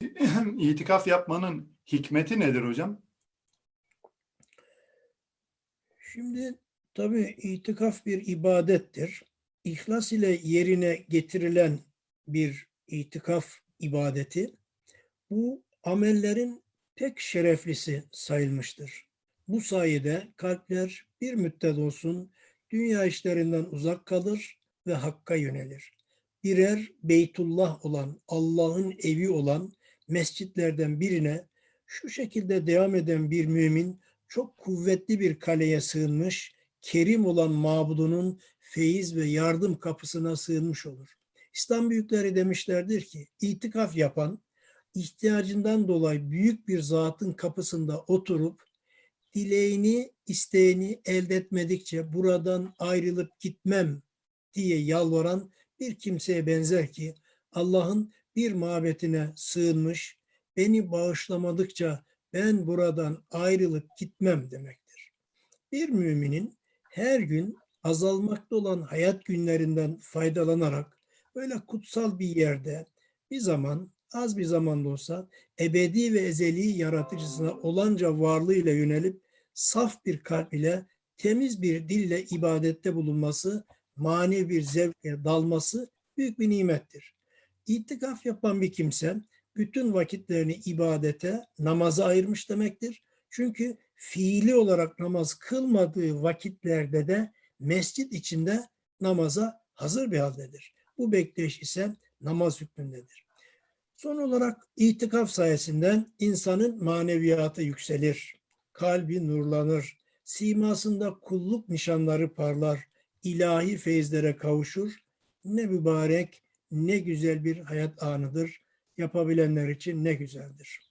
İtikaf yapmanın hikmeti nedir hocam? Şimdi tabii itikaf bir ibadettir. İhlas ile yerine getirilen bir itikaf ibadeti bu amellerin pek şereflisi sayılmıştır. Bu sayede kalpler bir müddet olsun dünya işlerinden uzak kalır ve Hakk'a yönelir. Birer Beytullah olan, Allah'ın evi olan mescitlerden birine şu şekilde devam eden bir mümin çok kuvvetli bir kaleye sığınmış, kerim olan mabudunun feyiz ve yardım kapısına sığınmış olur. İslam büyükleri demişlerdir ki itikaf yapan ihtiyacından dolayı büyük bir zatın kapısında oturup dileğini, isteğini elde etmedikçe buradan ayrılıp gitmem diye yalvaran bir kimseye benzer ki Allah'ın bir mabetine sığınmış, beni bağışlamadıkça ben buradan ayrılıp gitmem demektir. Bir müminin her gün azalmakta olan hayat günlerinden faydalanarak böyle kutsal bir yerde bir zaman az bir zaman da olsa ebedi ve ezeli yaratıcısına olanca varlığıyla yönelip saf bir kalp ile temiz bir dille ibadette bulunması, manevi bir zevke dalması büyük bir nimettir. İtikaf yapan bir kimse bütün vakitlerini ibadete, namaza ayırmış demektir. Çünkü fiili olarak namaz kılmadığı vakitlerde de mescit içinde namaza hazır bir haldedir. Bu bekleyiş ise namaz hükmündedir. Son olarak itikaf sayesinden insanın maneviyatı yükselir, kalbi nurlanır, simasında kulluk nişanları parlar, ilahi feyizlere kavuşur. Ne mübarek, ne güzel bir hayat anıdır. Yapabilenler için ne güzeldir.